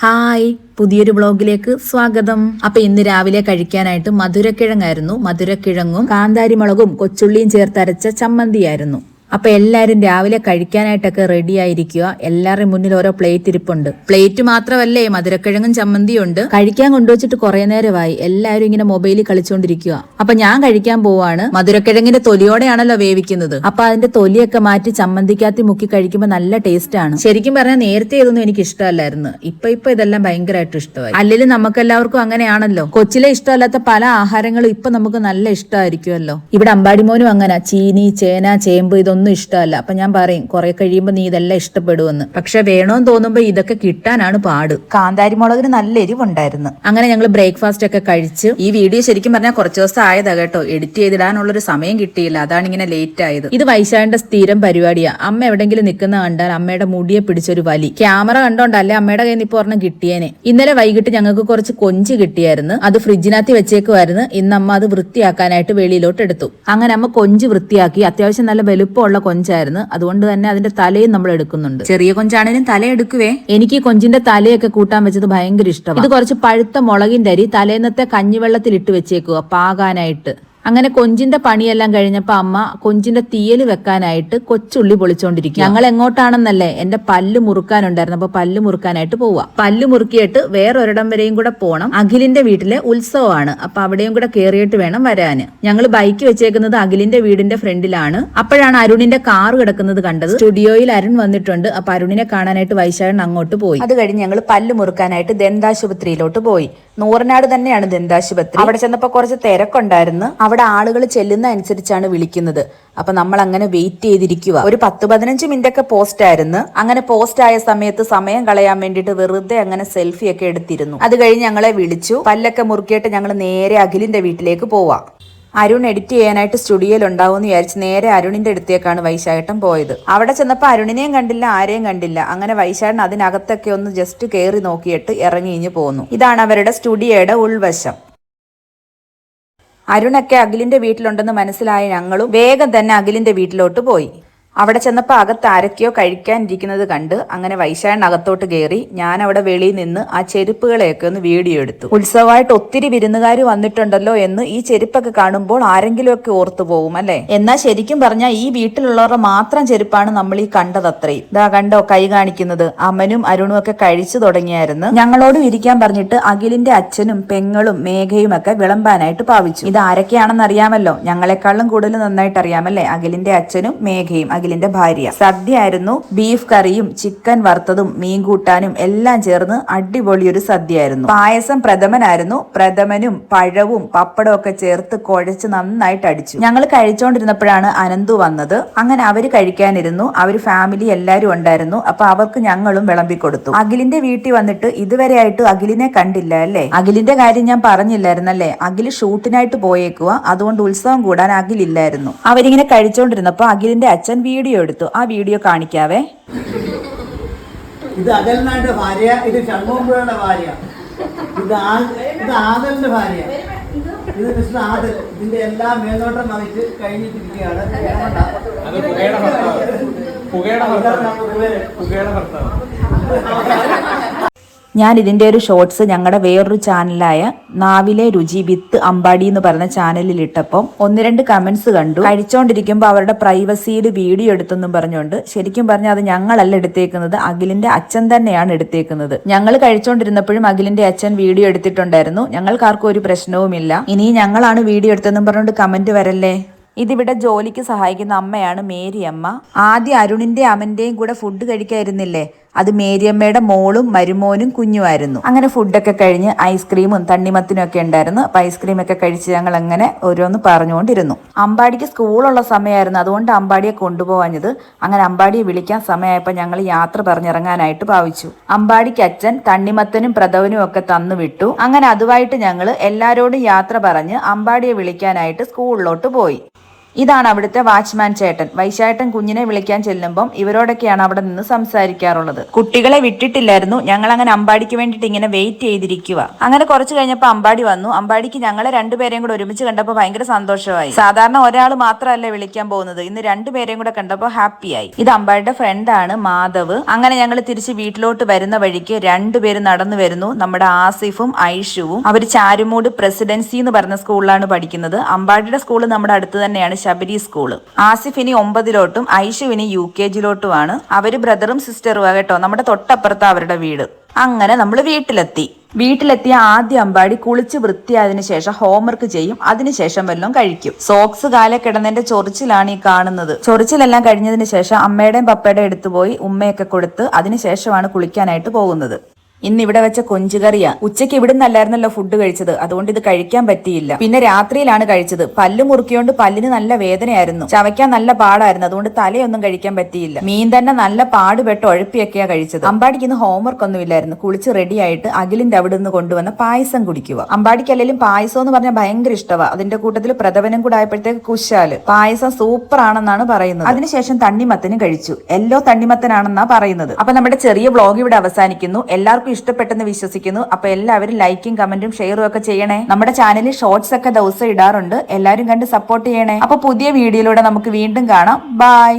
Hi പുതിയൊരു ബ്ലോഗിലേക്ക് സ്വാഗതം. അപ്പൊ ഇന്ന് രാവിലെ കഴിക്കാനായിട്ട് മധുരക്കിഴങ്ങായിരുന്നു. മധുരക്കിഴങ്ങും കാന്താരിമുളകും കൊച്ചുള്ളിയും ചേർത്തരച്ച ചമ്മന്തിയായിരുന്നു. അപ്പൊ എല്ലാരും രാവിലെ കഴിക്കാനായിട്ടൊക്കെ റെഡി ആയിരിക്കുക. എല്ലാവരുടെയും മുന്നിൽ ഓരോ പ്ലേറ്റ് ഇരിപ്പുണ്ട്. പ്ലേറ്റ് മാത്രമല്ലേ മധുരക്കിഴങ്ങും ചമ്മന്തിയും ഉണ്ട്. കഴിക്കാൻ കൊണ്ടുവച്ചിട്ട് കുറെ നേരമായി. എല്ലാവരും ഇങ്ങനെ മൊബൈലിൽ കളിച്ചുകൊണ്ടിരിക്കുക അപ്പൊ ഞാൻ കഴിക്കാൻ പോവാണ്. മധുരക്കിഴങ്ങിന്റെ തൊലിയോടെയാണല്ലോ വേവിക്കുന്നത്. അപ്പൊ അതിന്റെ തൊലിയൊക്കെ മാറ്റി ചമ്മന്തിക്കാത്തി മുക്കി കഴിക്കുമ്പോൾ നല്ല ടേസ്റ്റ് ആണ്. ശരിക്കും പറഞ്ഞാൽ നേരത്തെ ഇതൊന്നും എനിക്ക് ഇഷ്ടമല്ലായിരുന്നു. ഇപ്പൊ ഇപ്പൊ ഇതെല്ലാം ഭയങ്കരമായിട്ട് ഇഷ്ടമായി. അല്ലെങ്കിൽ നമുക്കെല്ലാവർക്കും അങ്ങനെയാണല്ലോ. കൊച്ചിലെ ഇഷ്ടമല്ലാത്ത പല ആഹാരങ്ങളും ഇപ്പൊ നമുക്ക് നല്ല ഇഷ്ടമായിരിക്കുമല്ലോ. ഇവിടെ അമ്പാടിമോനും അങ്ങനെ. ചീനി ചേന ചേമ്പ് ഇതൊന്നും ഇഷ്ടമല്ല. അപ്പൊ ഞാൻ പറയും കുറെ കഴിയുമ്പോൾ നീ ഇതെല്ലാം ഇഷ്ടപ്പെടുമെന്ന്. പക്ഷെ വേണോന്ന് തോന്നുമ്പോ ഇതൊക്കെ കിട്ടാനാണ് പാട്. കാന്താരിമുളകിന് നല്ല എരിവുണ്ടായിരുന്നു. അങ്ങനെ ഞങ്ങൾ ബ്രേക്ക്ഫാസ്റ്റ് ഒക്കെ കഴിച്ച് ഈ വീഡിയോ ശരിക്കും പറഞ്ഞാൽ കുറച്ച് ദിവസം ആയതാ കേട്ടോ. എഡിറ്റ് ചെയ്തിടാനുള്ള ഒരു സമയം കിട്ടിയില്ല. അതാണ് ഇങ്ങനെ ലേറ്റ് ആയത്. ഇത് വൈശാഖിന്റെ സ്ഥിരം പരിപാടിയാ. അമ്മ എവിടെങ്കിലും നിൽക്കുന്ന കണ്ടാൽ അമ്മയുടെ മുടിയെ പിടിച്ചൊരു വലി. ക്യാമറ കണ്ടോണ്ടല്ലേ അമ്മയുടെ കയ്യിൽ നിന്ന് ഇപ്പൊ ഒരെണ്ണം കിട്ടിയേനെ. ഇന്നലെ വൈകിട്ട് ഞങ്ങൾക്ക് കുറച്ച് കൊഞ്ച് കിട്ടിയായിരുന്നു. അത് ഫ്രിഡ്ജിനകത്ത് വെച്ചേക്കുമായിരുന്നു ഇന്ന് അമ്മ അത് വൃത്തിയാക്കാനായിട്ട് വെളിയിലോട്ട് എടുത്തു അങ്ങനെ അമ്മ കൊഞ്ച് വൃത്തിയാക്കി. അത്യാവശ്യം നല്ല വലുപ്പമുള്ള കൊഞ്ചായിരുന്നു. അതുകൊണ്ട് തന്നെ അതിന്റെ തലയും നമ്മൾ എടുക്കുന്നുണ്ട്. ചെറിയ കൊഞ്ചാണേലും തല എടുക്കുവേ? എനിക്ക് കൊഞ്ചിന്റെ തലയൊക്കെ കൂട്ടാൻ വെച്ചത് ഭയങ്കര ഇഷ്ടമാണ്. ഇത് കുറച്ച് പഴുത്ത മുളകിന്റെ അരി തലേന്നത്തെ കഞ്ഞിവെള്ളത്തിൽ ഇട്ട് വെച്ചേക്കുക പാകാനായിട്ട്. അങ്ങനെ കൊഞ്ചിന്റെ പണിയെല്ലാം കഴിഞ്ഞപ്പോ അമ്മ കൊഞ്ചിന്റെ തീയൽ വെക്കാനായിട്ട് കൊച്ചുള്ളി പൊളിച്ചോണ്ടിരിക്കും ഞങ്ങൾ എങ്ങോട്ടാണെന്നല്ലേ എന്റെ പല്ല് മുറുക്കാനുണ്ടായിരുന്നു. അപ്പൊ പല്ല് മുറുക്കാനായിട്ട് പോവാ. പല്ല് മുറുക്കിയിട്ട് വേറൊരിടം വരെയും കൂടെ പോണം. അഖിലിന്റെ വീട്ടിലെ ഉത്സവമാണ്. അപ്പൊ അവിടെയും കൂടെ കേറിയിട്ട് വേണം വരാന്. ഞങ്ങൾ ബൈക്ക് വെച്ചേക്കുന്നത് അഖിലിന്റെ വീടിന്റെ ഫ്രണ്ടിലാണ്. അപ്പോഴാണ് അരുണിന്റെ കാർ കിടക്കുന്നത് കണ്ടത്. സ്റ്റുഡിയോയിൽ അരുൺ വന്നിട്ടുണ്ട്. അപ്പൊ അരുണിനെ കാണാനായിട്ട് വൈശാഖൻ അങ്ങോട്ട് പോയി. അത് കഴിഞ്ഞ് ഞങ്ങൾ പല്ല് മുറുക്കാനായിട്ട് ദന്താശുപത്രിയിലോട്ട് പോയി. നൂറനാട് തന്നെയാണ് ദന്താശുപത്രി. അവിടെ ചെന്നപ്പോ കുറച്ച് തിരക്കുണ്ടായിരുന്നു. അവിടെ ആളുകൾ ചെല്ലുന്ന അനുസരിച്ചാണ് വിളിക്കുന്നത്. അപ്പൊ നമ്മൾ അങ്ങനെ വെയിറ്റ് ചെയ്തിരിക്കുക ഒരു പത്ത് പതിനഞ്ച് മിനിറ്റ് ഒക്കെ പോസ്റ്റ് ആയിരുന്നു. അങ്ങനെ പോസ്റ്റ് ആയ സമയത്ത് സമയം കളയാൻ വേണ്ടിയിട്ട് വെറുതെ അങ്ങനെ സെൽഫി ഒക്കെ എടുത്തിരുന്നു. അത് കഴിഞ്ഞ് ഞങ്ങളെ വിളിച്ചു. പല്ലൊക്കെ മുറുക്കിയിട്ട് ഞങ്ങൾ നേരെ അഖിലിന്റെ വീട്ടിലേക്ക് പോവാം. അരുൺ എഡിറ്റ് ചെയ്യാനായിട്ട് സ്റ്റുഡിയോയിൽ ഉണ്ടാവും എന്ന് വിചാരിച്ച് നേരെ അരുണിന്റെ അടുത്തേക്കാണ് വൈശാഖട്ടൻ പോയത്. അവിടെ ചെന്നപ്പോൾ അരുണിനെയും കണ്ടില്ല ആരെയും കണ്ടില്ല. അങ്ങനെ വൈശാഖൻ അതിനകത്തൊക്കെ ഒന്ന് ജസ്റ്റ് കയറി നോക്കിയിട്ട് ഇറങ്ങി ഇഞ്ഞു പോന്നു. ഇതാണ് അവരുടെ സ്റ്റുഡിയോയുടെ ഉൾവശം. അരുണൊക്കെ അഖിലിന്റെ വീട്ടിലുണ്ടെന്ന് മനസ്സിലായ ഞങ്ങളും വേഗം തന്നെ അഖിലിന്റെ വീട്ടിലോട്ട് പോയി. അവിടെ ചെന്നപ്പോൾ അകത്ത് ആരൊക്കെയോ കഴിക്കാനിരിക്കുന്നത് കണ്ട് അങ്ങനെ വൈശാഖൻ അകത്തോട്ട് കയറി ഞാൻ അവിടെ വെളിയിൽ നിന്ന് ആ ചെരുപ്പുകളെയൊക്കെ ഒന്ന് വീഡിയോ എടുത്തു. ഉത്സവമായിട്ട് ഒത്തിരി വിരുന്നുകാർ വന്നിട്ടുണ്ടല്ലോ എന്ന് ഈ ചെരുപ്പൊക്കെ കാണുമ്പോൾ ആരെങ്കിലുമൊക്കെ ഓർത്തു പോകും അല്ലേ? എന്നാൽ ശരിക്കും പറഞ്ഞാൽ ഈ വീട്ടിലുള്ളവരുടെ മാത്രം ചെരുപ്പാണ് നമ്മൾ ഈ കണ്ടത് അത്രയും. ഇതാ കണ്ടോ കൈ കാണിക്കുന്നത്. അമ്മനും അരുണും ഒക്കെ കഴിച്ചു തുടങ്ങിയായിരുന്നു. ഞങ്ങളോടും ഇരിക്കാൻ പറഞ്ഞിട്ട് അഖിലിന്റെ അച്ഛനും പെങ്ങളും മേഘയും ഒക്കെ വിളമ്പാനായിട്ട് പാവിച്ചു ഇത് ആരൊക്കെയാണെന്ന് അറിയാമല്ലോ. ഞങ്ങളെക്കാളും കൂടുതൽ നന്നായിട്ട് അറിയാമല്ലേ? അഖിലിന്റെ അച്ഛനും മേഘയും. അഖിലിന്റെ ഭാര്യ. സദ്യയായിരുന്നു ബീഫ് കറിയും ചിക്കൻ വറുത്തതും മീൻ കൂട്ടാനും എല്ലാം ചേർന്ന് അടിപൊളിയൊരു സദ്യയായിരുന്നു. പായസം പ്രഥമനായിരുന്നു. പ്രഥമനും പഴവും പപ്പടവും ഒക്കെ ചേർത്ത് കുഴച്ച് നന്നായിട്ട് അടിച്ചു. ഞങ്ങൾ കഴിച്ചോണ്ടിരുന്നപ്പോഴാണ് അനന്തു വന്നത്. അങ്ങനെ അവർ കഴിക്കാനിരുന്നു. അവർ ഫാമിലി എല്ലാരും ഉണ്ടായിരുന്നു. അപ്പൊ അവർക്ക് ഞങ്ങളും വിളമ്പി കൊടുത്തു അഖിലിന്റെ വീട്ടിൽ വന്നിട്ട് ഇതുവരെയായിട്ട് അഖിലിനെ കണ്ടില്ല അല്ലേ? അഖിലിന്റെ കാര്യം ഞാൻ പറഞ്ഞില്ലായിരുന്നല്ലേ? അഖിൽ ഷൂട്ടിനായിട്ട് പോയേക്കുക അതുകൊണ്ട് ഉത്സവം കൂടാൻ അഖിലില്ലായിരുന്നു അവരിങ്ങനെ കഴിച്ചോണ്ടിരുന്നപ്പോ അഖിലിന്റെ അച്ഛൻ വീഡിയോ എടുത്തു. ആ വീഡിയോ കാണിക്കാവേ. ഇത് അകൽനാന്റെ ഭാര്യ ഇത് ഷൺമുഖയുടെ ഭാര്യ. ഇത് ആ ഇത് ആദലിന്റെ ഭാര്യ. ഇത് മിസ്റ്റർ ആദൽ. ഇതിന്റെ എല്ലാ മേൽനോട്ടം വഹിച്ച് കഴിഞ്ഞിട്ടിരിക്കുകയാണ്. അത് പുകയുടെ ഭർത്താവ്. പുകയുടെ ഭർത്താവ്. പുകയുടെ ഭർത്താവ് ഞാൻ ഇതിന്റെ ഒരു ഷോർട്സ് ഞങ്ങളുടെ വേറൊരു ചാനലായ നാവിലെ രുചി വിത്ത് അമ്പാടി എന്ന് പറഞ്ഞ ചാനലിൽ ഇട്ടപ്പം ഒന്ന് രണ്ട് കമന്റ്സ് കണ്ടു. കഴിച്ചോണ്ടിരിക്കുമ്പോൾ അവരുടെ പ്രൈവസിയിൽ വീഡിയോ എടുത്തെന്നും പറഞ്ഞുകൊണ്ട് ശരിക്കും പറഞ്ഞാൽ അത് ഞങ്ങളല്ല എടുത്തേക്കുന്നത് അഖിലിന്റെ അച്ഛൻ തന്നെയാണ് എടുത്തേക്കുന്നത്. ഞങ്ങൾ കഴിച്ചോണ്ടിരുന്നപ്പോഴും അഖിലിന്റെ അച്ഛൻ വീഡിയോ എടുത്തിട്ടുണ്ടായിരുന്നു. ഞങ്ങൾക്കാർക്കും ഒരു പ്രശ്നവുമില്ല. ഇനി ഞങ്ങളാണ് വീഡിയോ എടുത്തതെന്നും പറഞ്ഞുകൊണ്ട് കമന്റ് വരല്ലേ? ഇതിവിടെ ജോലിക്ക് സഹായിക്കുന്ന അമ്മയാണ് മേരിയമ്മ. ആദ്യം അരുണിന്റെ അമ്മന്റെയും കൂടെ ഫുഡ് കഴിക്കായിരുന്നില്ലേ? അത് മേരിയമ്മയുടെ മോളും മരുമോനും കുഞ്ഞുമായിരുന്നു. അങ്ങനെ ഫുഡൊക്കെ കഴിഞ്ഞ് ഐസ്ക്രീമും തണ്ണിമത്തിനും ഒക്കെ ഉണ്ടായിരുന്നു. അപ്പൊ ഐസ്ക്രീം ഒക്കെ കഴിച്ച് ഞങ്ങൾ അങ്ങനെ ഓരോന്ന് പറഞ്ഞുകൊണ്ടിരുന്നു. അമ്പാടിക്ക് സ്കൂളുള്ള സമയമായിരുന്നു. അതുകൊണ്ട് അമ്പാടിയെ കൊണ്ടുപോകാഞ്ഞത് അങ്ങനെ അമ്പാടിയെ വിളിക്കാൻ സമയമായപ്പോൾ ഞങ്ങൾ യാത്ര പറഞ്ഞിറങ്ങാനായിട്ട് ഭാവിച്ചു. അമ്പാടിക്ക് അച്ഛൻ തണ്ണിമത്തനും പ്രഥവനും ഒക്കെ തന്നു വിട്ടു അങ്ങനെ അതുമായിട്ട് ഞങ്ങൾ എല്ലാവരോടും യാത്ര പറഞ്ഞ് അമ്പാടിയെ വിളിക്കാനായിട്ട് സ്കൂളിലോട്ട് പോയി. ഇതാണ് അവിടുത്തെ വാച്ച്മാൻ ചേട്ടൻ. വൈശാട്ടൻ കുഞ്ഞിനെ വിളിക്കാൻ ചെല്ലുമ്പം ഇവരോടൊക്കെയാണ് അവിടെ നിന്ന് സംസാരിക്കാറുള്ളത്. കുട്ടികളെ വിട്ടിട്ടില്ലായിരുന്നു. ഞങ്ങൾ അങ്ങനെ അമ്പാടിക്ക് വേണ്ടിയിട്ട് ഇങ്ങനെ വെയിറ്റ് ചെയ്തിരിക്കുക അങ്ങനെ കുറച്ച് കഴിഞ്ഞപ്പോൾ അമ്പാടി വന്നു. അമ്പാടിക്ക് ഞങ്ങളെ രണ്ടുപേരെയും കൂടെ ഒരുമിച്ച് കണ്ടപ്പോൾ ഭയങ്കര സന്തോഷമായി. സാധാരണ ഒരാൾ മാത്രമല്ല വിളിക്കാൻ പോകുന്നത്. ഇന്ന് രണ്ടുപേരെയും കൂടെ കണ്ടപ്പോൾ ഹാപ്പിയായി ഇത് അമ്പാടിയുടെ ഫ്രണ്ടാണ് മാധവ്. അങ്ങനെ ഞങ്ങൾ തിരിച്ച് വീട്ടിലോട്ട് വരുന്ന വഴിക്ക് രണ്ടുപേരും നടന്നു വരുന്നു. നമ്മുടെ ആസിഫും ഐഷുവും. അവർ ചാരുമൂട് പ്രസിഡൻസി എന്ന് പറഞ്ഞ സ്കൂളിലാണ് പഠിക്കുന്നത്. അമ്പാടിയുടെ സ്കൂൾ നമ്മുടെ അടുത്ത് തന്നെയാണ്. ശബരി സ്കൂൾ. ആസിഫ് ഇനി ഒമ്പതിലോട്ടും ഐഷു ഇനി യു കെ ജിയിലോട്ടുമാണ്. അവർ ബ്രദറും സിസ്റ്ററും കേട്ടോ നമ്മുടെ തൊട്ടപ്പുറത്ത് അവരുടെ വീട്. അങ്ങനെ നമ്മൾ വീട്ടിലെത്തി. വീട്ടിലെത്തിയ ആദ്യ അമ്പാടി കുളിച്ച് വൃത്തിയായതിനു ശേഷം ഹോംവർക്ക് ചെയ്യും. അതിനുശേഷം വല്ലതും കഴിക്കും. സോക്സ് കാലെ കിടന്നതിന്റെ ചൊറിച്ചിലാണ് ഈ കാണുന്നത്. ചൊറിച്ചിലെല്ലാം കഴിഞ്ഞതിന് ശേഷം അമ്മയുടെയും പപ്പയുടെയും എടുത്തുപോയി ഉമ്മയൊക്കെ കൊടുത്ത് അതിനുശേഷമാണ് കുളിക്കാനായിട്ട് പോകുന്നത്. ഇന്ന് ഇവിടെ വെച്ച കൊഞ്ചുകറിയാ. ഉച്ചയ്ക്ക് ഇവിടെ നിന്നല്ലായിരുന്നല്ലോ ഫുഡ് കഴിച്ചത്. അതുകൊണ്ട് ഇത് കഴിക്കാൻ പറ്റിയില്ല. പിന്നെ രാത്രിയിലാണ് കഴിച്ചത്. പല്ല് മുറുക്കിയോണ്ട് പല്ലിന് നല്ല വേദനയായിരുന്നു. ചവയ്ക്കാൻ നല്ല പാടായിരുന്നു. അതുകൊണ്ട് തലയൊന്നും കഴിക്കാൻ പറ്റിയില്ല. മീൻ തന്നെ നല്ല പാടുപെട്ട് ഉഴപ്പിയൊക്കെയാ കഴിച്ചത്. അമ്പാടിക്ക് ഇന്ന് ഹോംവർക്ക് ഒന്നും ഇല്ലായിരുന്നു. കുളിച്ച് റെഡി ആയിട്ട് അഖിലിന്റെ അവിടെ നിന്ന് കൊണ്ടുവന്ന പായസം കുടിക്കുക. അമ്പാടിക്ക് അല്ലെങ്കിലും പായസം എന്ന് പറഞ്ഞാൽ ഭയങ്കര ഇഷ്ടമാണ് അതിന്റെ കൂട്ടത്തിൽ പ്രഥവനം കൂടെ ആയപ്പോഴത്തേക്ക് കുശാൽ. പായസം സൂപ്പർ ആണെന്നാണ് പറയുന്നത്. അതിനുശേഷം തണ്ണിമത്തനും കഴിച്ചു. എല്ലോ തണ്ണിമത്തനാണെന്നാ പറയുന്നത്. അപ്പൊ നമ്മുടെ ചെറിയ വ്ളോഗ് ഇവിടെ അവസാനിക്കുന്നു. എല്ലാവർക്കും ഇഷ്ടപ്പെട്ടെന്ന് വിശ്വസിക്കുന്നു. അപ്പൊ എല്ലാവരും ലൈക്കും കമന്റും ഷെയറും ഒക്കെ ചെയ്യണേ. നമ്മുടെ ചാനലിൽ ഷോർട്സ് ഒക്കെ ദിവസം ഇടാറുണ്ട്. എല്ലാവരും കണ്ട് സപ്പോർട്ട് ചെയ്യണേ. അപ്പൊ പുതിയ വീഡിയോയിലൂടെ നമുക്ക് വീണ്ടും കാണാം. ബൈ